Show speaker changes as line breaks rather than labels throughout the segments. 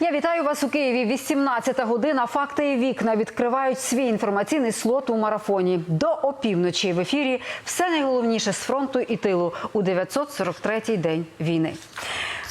Я вітаю вас у Києві. 18 година. Факти і вікна відкривають свій інформаційний слот у марафоні. До опівночі в ефірі все найголовніше з фронту і тилу у 943-й день війни.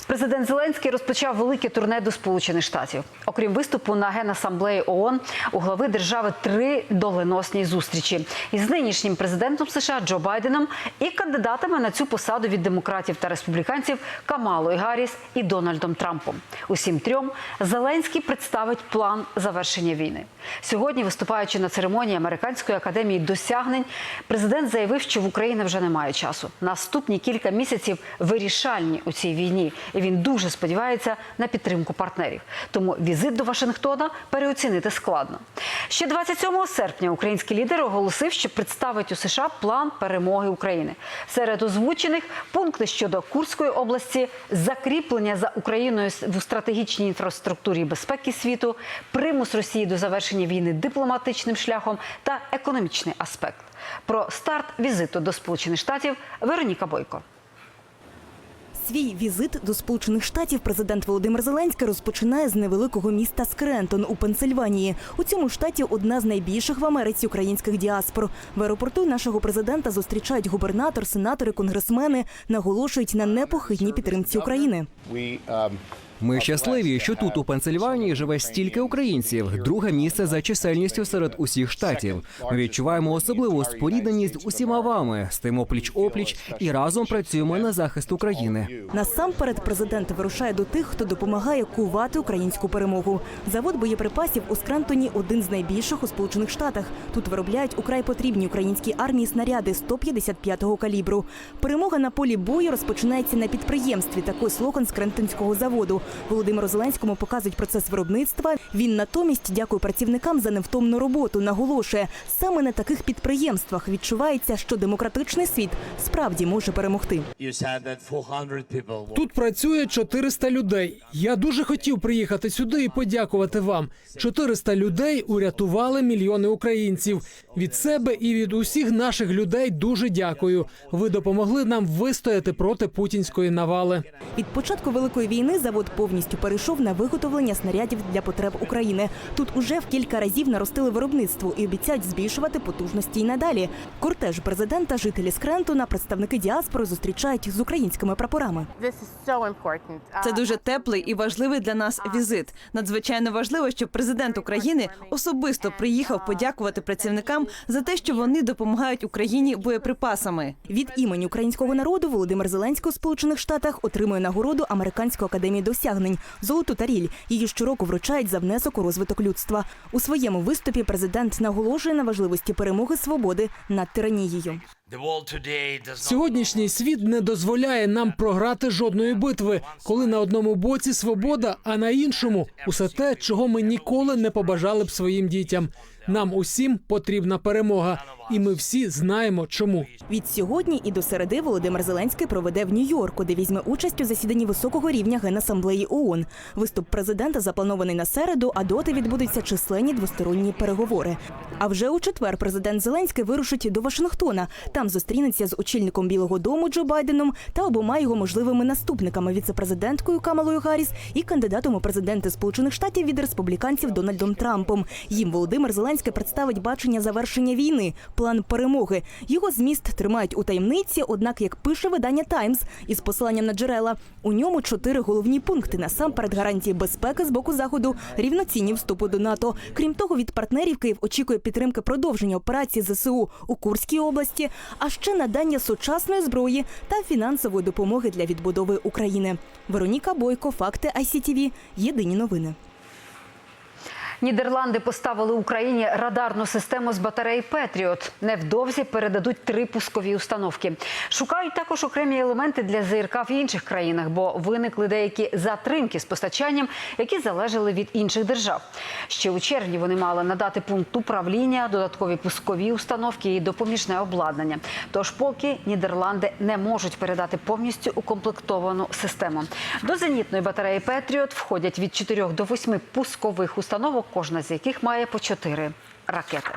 Президент Зеленський розпочав велике турне до Сполучених Штатів. Окрім виступу на генасамблеї ООН, у глави держави три доленосні зустрічі із нинішнім президентом США Джо Байденом і кандидатами на цю посаду від демократів та республіканців Камалою Гарріс і Дональдом Трампом. Усім трьом Зеленський представить план завершення війни. Сьогодні, виступаючи на церемонії Американської академії досягнень, президент заявив, що в Україні вже немає часу. Наступні кілька місяців вирішальні у цій війні. І він дуже сподівається на підтримку партнерів. Тому візит до Вашингтона переоцінити складно. Ще 27 серпня український лідер оголосив, що представить у США план перемоги України. Серед озвучених пункти щодо Курської області, закріплення за Україною в стратегічній інфраструктурі безпеки світу, примус Росії до завершення війни дипломатичним шляхом та економічний аспект. Про старт візиту до Сполучених Штатів Вероніка Бойко.
Свій візит до Сполучених Штатів президент Володимир Зеленський розпочинає з невеликого міста Скрентон у Пенсильванії. У цьому штаті одна з найбільших в Америці українських діаспор. В аеропорту нашого президента зустрічають губернатор, сенатори, конгресмени, наголошують на непохитній підтримці України.
Ми щасливі, що тут у Пенсильванії живе стільки українців. Друге місце за чисельністю серед усіх штатів. Ми відчуваємо особливу спорідненість з усіма вами, стоїмо пліч опліч і разом працюємо на захист України.
Насамперед президент вирушає до тих, хто допомагає кувати українську перемогу. Завод боєприпасів у Скрентоні один з найбільших у Сполучених Штатах. Тут виробляють украй потрібні українській армії снаряди 155-го калібру. Перемога на полі бою розпочинається на підприємстві. Такий слоган Скрентонського заводу. Володимиру Зеленському показують процес виробництва. Він натомість дякує працівникам за невтомну роботу. Наголошує, саме на таких підприємствах відчувається, що демократичний світ справді може перемогти.
You said that 400 people.
Тут працює 400 людей. Я дуже хотів приїхати сюди і подякувати вам. 400 людей урятували мільйони українців. Від себе і від усіх наших людей дуже дякую. Ви допомогли нам вистояти проти путінської навали.
Від початку великої війни завод повністю перейшов на виготовлення снарядів для потреб України. Тут уже в кілька разів наростили виробництво і обіцяють збільшувати потужності й надалі. Кортеж президента, жителі Скрентона, представники діаспори зустрічають з українськими прапорами.
Important.
Це
Uh,
дуже теплий і важливий для нас візит. Надзвичайно важливо, щоб президент України особисто приїхав подякувати працівникам за те, що вони допомагають Україні боєприпасами.
Від імені українського народу Володимир Зеленський у Сполучених Штатах отримує нагороду Американської академії досягнень золоту таріль. Її щороку вручають за внесок у розвиток людства. У своєму виступі президент наголошує на важливості перемоги свободи над тиранією.
Сьогоднішній світ не дозволяє нам програти жодної битви, коли на одному боці свобода, а на іншому усе те, чого ми ніколи не побажали б своїм дітям. Нам усім потрібна перемога, і ми всі знаємо, чому.
Від сьогодні і до середи Володимир Зеленський проведе в Нью-Йорку, де візьме участь у засіданні високого рівня Генасамблеї ООН. Виступ президента запланований на середу, а доти відбудуться численні двосторонні переговори. А вже у четвер президент Зеленський вирушить до Вашингтона. Там зустрінеться з очільником Білого Дому Джо Байденом та обома його можливими наступниками віцепрезиденткою Камалою Гарріс і кандидатом у президенти Сполучених Штатів від республіканців Дональдом Трампом. Їм Володимир Зеленський представить бачення завершення війни, план перемоги. Його зміст тримають у таємниці. Однак, як пише видання Таймс із посиланням на джерела, у ньому чотири головні пункти насамперед гарантії безпеки з боку заходу, рівноцінні вступу до НАТО. Крім того, від партнерів Київ очікує підтримки продовження операції ЗСУ у Курській області, а ще надання сучасної зброї та фінансової допомоги для відбудови України. Вероніка Бойко, факти ICTV, Єдині новини.
Нідерланди поставили Україні радарну систему з батарей Петріот. Невдовзі передадуть три пускові установки. Шукають також окремі елементи для ЗРК в інших країнах, бо виникли деякі затримки з постачанням, які залежали від інших держав. Ще у червні вони мали надати пункт управління, додаткові пускові установки і допоміжне обладнання. Тож, поки Нідерланди не можуть передати повністю укомплектовану систему. До зенітної батареї Петріот входять від 4 до 8 пускових установок, кожна з яких має по 4 ракети.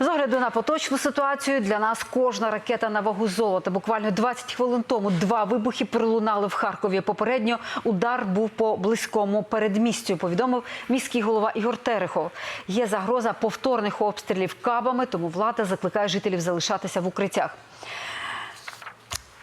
З огляду на поточну ситуацію для нас кожна ракета на вагу золота. Буквально 20 хвилин тому два вибухи пролунали в Харкові. Попередньо удар був по близькому передмістю. Повідомив міський голова Ігор Терехов. Є загроза повторних обстрілів кабами, тому влада закликає жителів залишатися в укриттях.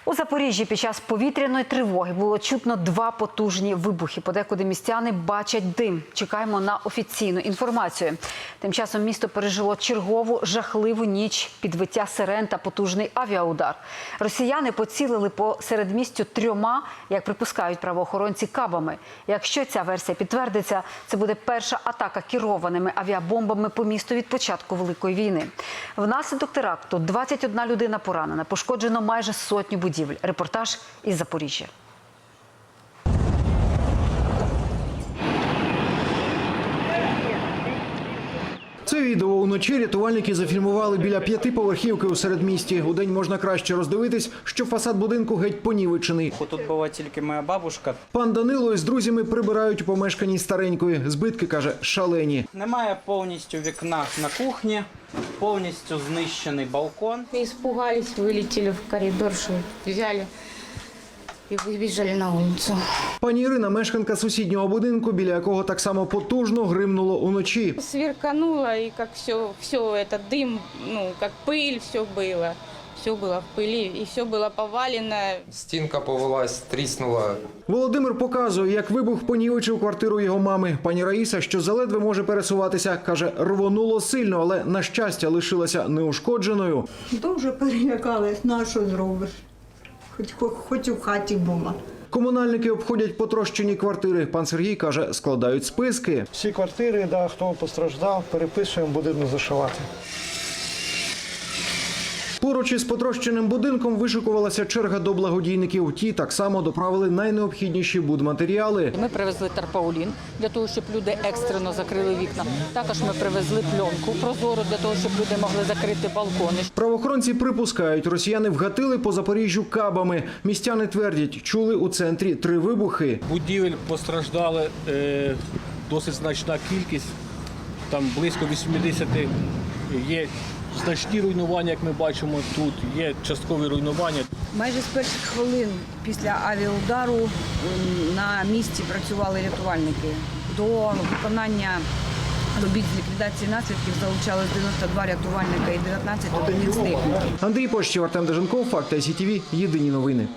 У Запоріжжі під час повітряної тривоги було чутно два потужні вибухи. Подекуди містяни бачать дим. Чекаємо на офіційну інформацію. Тим часом місто пережило чергову жахливу ніч підвиття сирен та потужний авіаудар. Росіяни поцілили по середмістю трьома, як припускають правоохоронці, кабами. Якщо ця версія підтвердиться, це буде перша атака керованими авіабомбами по місту від початку великої війни. Внаслідок теракту 21 людина поранена, пошкоджено майже сотню будівель. Репортаж із Запоріжжя.
Це відео уночі рятувальники зафільмували біля п'ятиповерхівки у середмісті. У день можна краще роздивитись, що фасад будинку геть понівечений.
Тут була тільки моя бабушка.
Пан Данило із друзями прибирають у помешканні старенької. Збитки каже шалені.
Немає повністю вікна на кухні, повністю знищений балкон.
Испугались, вылетели в коридор, что взяли и выбежали на улицу.
Пані Ірина, мешканка сусіднього будинку, біля якого так само потужно гримнуло уночі.
Сверкануло, и как все, все это дым, ну, как пыль, все было. Все было в пыли, и все было повалено.
Стінка повелась, тріснула.
Володимир показує, як вибух понівечив квартиру його мами. Пані Раїса, що заледве може пересуватися, каже, рвонуло сильно, але на щастя лишилася неушкодженою.
Дуже перелякалась, на що зробиш? Хоч, хоч у хаті була.
Комунальники обходять потрощені квартири. Пан Сергій каже, складають списки.
Всі квартири, да, хто постраждав, переписуємо, будемо зашивати.
Поруч із потрощеним будинком вишикувалася черга до благодійників. Ті так само доправили найнеобхідніші будматеріали.
Ми привезли тарпаулін для того, щоб люди екстрено закрили вікна. Також ми привезли пленку прозору для того, щоб люди могли закрити балкони.
Правоохоронці припускають, росіяни вгатили по Запоріжжю кабами. Містяни твердять, чули у центрі три вибухи.
Будівель постраждали е, досить значна кількість, там близько 80 є значні руйнування, як ми бачимо тут, є часткові руйнування.
Майже з перших хвилин після авіаудару на місці працювали рятувальники. До виконання робіт з ліквідації наслідків залучалось 92 рятувальника і 19 одиниць техніки.
Андрій Пощів, Артем Деженков, Факт ICTV, Єдині новини.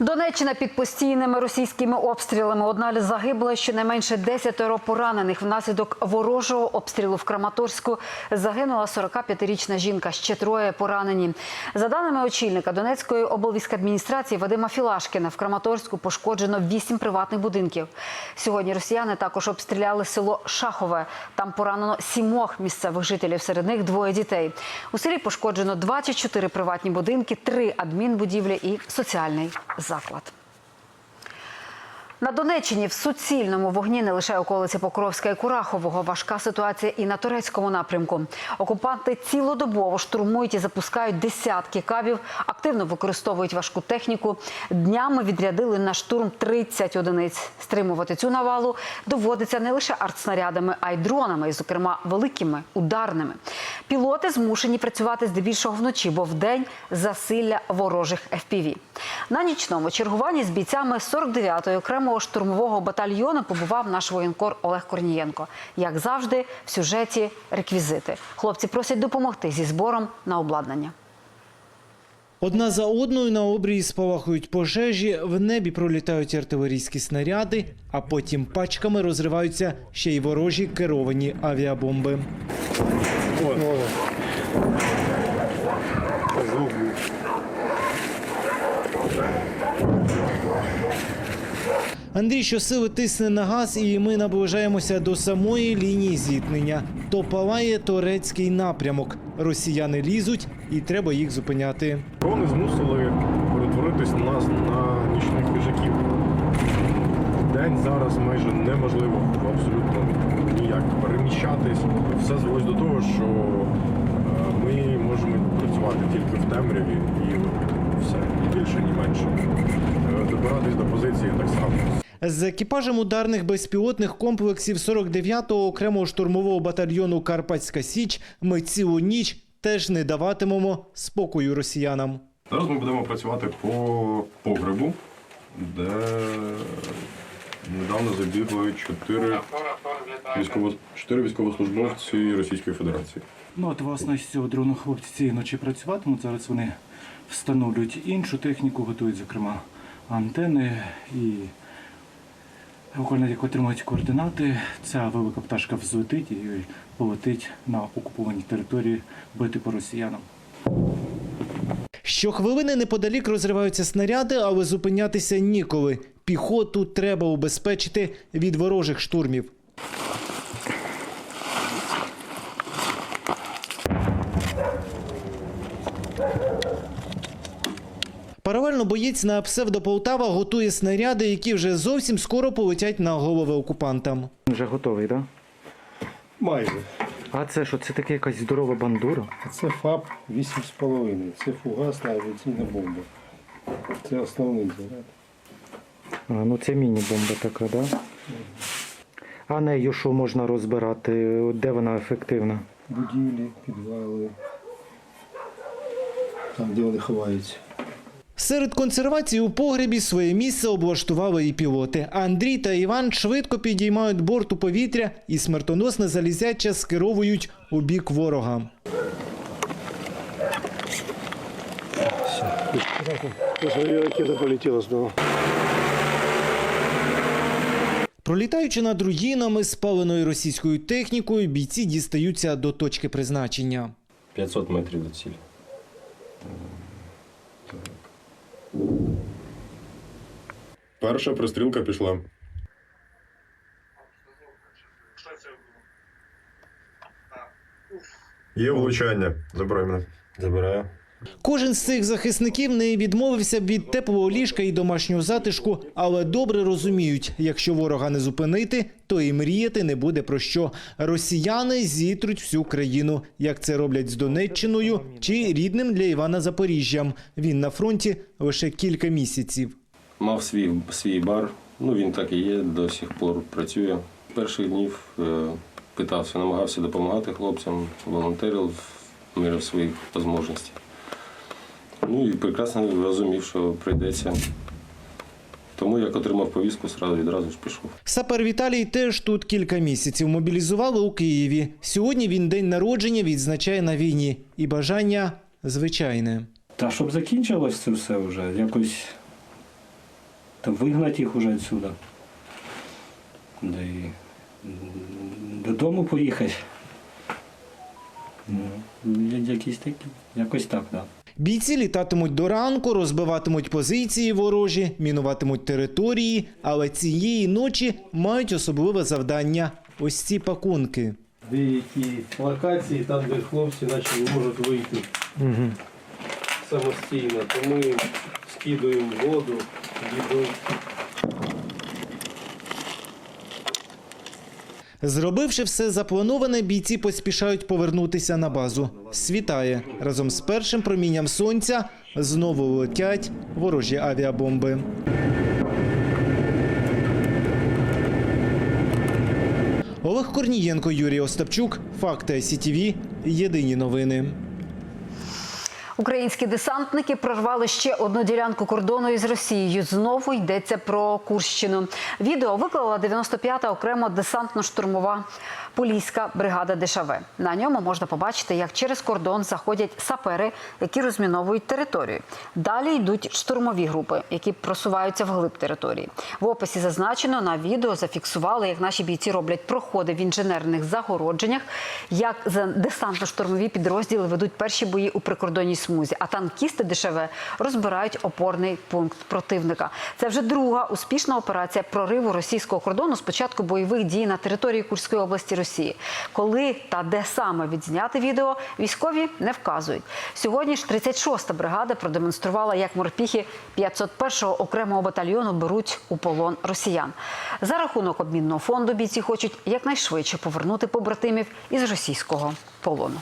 Донеччина під постійними російськими обстрілами. Одна загибла, щонайменше десятеро поранених. Внаслідок ворожого обстрілу в Краматорську загинула 45-річна жінка. Ще троє поранені. За даними очільника Донецької облвійськадміністрації Вадима Філашкіна, в Краматорську пошкоджено вісім приватних будинків. Сьогодні росіяни також обстріляли село Шахове. Там поранено сімох місцевих жителів. Серед них двоє дітей. У селі пошкоджено 24 приватні будинки, три адмінбудівлі і соціальний заклад. На Донеччині в суцільному вогні не лише околиці Покровська і Курахового. Важка ситуація і на турецькому напрямку. Окупанти цілодобово штурмують і запускають десятки кабів, активно використовують важку техніку. Днями відрядили на штурм 30 одиниць. Стримувати цю навалу доводиться не лише артснарядами, а й дронами, і, зокрема великими ударними. Пілоти змушені працювати здебільшого вночі, бо вдень засилля ворожих FPV. На нічному чергуванні з бійцями 49-ї окремого штурмового батальйону побував наш воєнкор Олег Корнієнко. Як завжди, в сюжеті реквізити. Хлопці просять допомогти зі збором на обладнання.
Одна за одною на обрії спалахують пожежі, в небі пролітають артилерійські снаряди, а потім пачками розриваються ще й ворожі керовані авіабомби. Андрій щосили тисне на газ, і ми наближаємося до самої лінії зіткнення. То палає турецький напрямок. Росіяни лізуть, і треба їх зупиняти.
Вони змусили перетворитись нас на нічних хижаків. День зараз майже неможливо абсолютно ніяк переміщатись. Все зводить до того, що е, ми можемо працювати тільки в темряві і все, ні більше, ні менше. Е, Добиратись до позиції так само.
З екіпажем ударних безпілотних комплексів 49-го окремого штурмового батальйону Карпатська Січ ми цілу ніч теж не даватимемо спокою росіянам.
Зараз ми будемо працювати по погребу, де недавно забігли чотири, військово... чотири військовослужбовці Російської Федерації.
Ну от власне з цього дрону хлопці цієї ночі працюватимуть. Зараз вони встановлюють іншу техніку, готують, зокрема, антени і буквально як отримують координати, ця велика пташка взлетить і полетить на окуповані території бити по росіянам.
Щохвилини неподалік розриваються снаряди, але зупинятися ніколи. Піхоту треба убезпечити від ворожих штурмів. Боєць на псевдополтава готує снаряди, які вже зовсім скоро полетять на голови окупантам.
Вже готовий, так?
Майже.
А це що, це таке якась здорова бандура?
Це ФАП 8,5. Це фугасна авіаційна бомба. Це основний заряд.
А, ну це міні-бомба така, так? Да? А нею що можна розбирати? Де вона ефективна?
Будівлі, підвали. Там, де вони ховаються.
Серед консервації у погребі своє місце облаштували і пілоти. Андрій та Іван швидко підіймають борт у повітря і смертоносне залізяче скеровують у бік ворога. Пролітаючи над руїнами, спаленою російською технікою, бійці дістаються до точки призначення.
500 метрів до цілі. Перша пристрілка пішла. Є влучання. Забирай мене. Забираю.
Кожен з цих захисників не відмовився від теплого ліжка і домашнього затишку, але добре розуміють, якщо ворога не зупинити, то і мріяти не буде про що. Росіяни зітруть всю країну, як це роблять з Донеччиною чи рідним для Івана Запоріжжям. Він на фронті лише кілька місяців.
Мав свій, свій бар, ну він так і є, до сих пор працює. Перших днів е, питався, намагався допомагати хлопцям, волонтерів в міру своїх можливостей. Ну і прекрасно розумів, що прийдеться. Тому як отримав повістку, сразу відразу ж пішов.
Сапер Віталій теж тут кілька місяців мобілізували у Києві. Сьогодні він день народження відзначає на війні і бажання звичайне.
Та щоб закінчилось це все вже, якось вигнати їх уже відсюди. Да і додому поїхати. Ну, якісь такі, якось так, так. Да.
Бійці літатимуть до ранку, розбиватимуть позиції ворожі, мінуватимуть території, але цієї ночі мають особливе завдання ось ці пакунки.
Деякі локації, там, де хлопці наче не можуть вийти
Угу.
самостійно, то ми скидуємо воду.
Зробивши все заплановане, бійці поспішають повернутися на базу. Світає разом з першим промінням сонця знову летять ворожі авіабомби. Олег Корнієнко, Юрій Остапчук. Факти СІТВ. Єдині новини.
Українські десантники прорвали ще одну ділянку кордону із Росією. Знову йдеться про Курщину. Відео виклала 95-та окремо десантно-штурмова поліська бригада ДШВ. На ньому можна побачити, як через кордон заходять сапери, які розміновують територію. Далі йдуть штурмові групи, які просуваються вглиб території. В описі зазначено на відео зафіксували, як наші бійці роблять проходи в інженерних загородженнях, як десантно-штурмові підрозділи ведуть перші бої у прикордонній смузі, а танкісти ДШВ розбирають опорний пункт противника. Це вже друга успішна операція прориву російського кордону з початку бойових дій на території Курської області Росії. Коли та де саме відзняти відео, військові не вказують. Сьогодні ж 36-та бригада продемонструвала, як морпіхи 501-го окремого батальйону беруть у полон росіян. За рахунок обмінного фонду бійці хочуть якнайшвидше повернути побратимів із російського полону.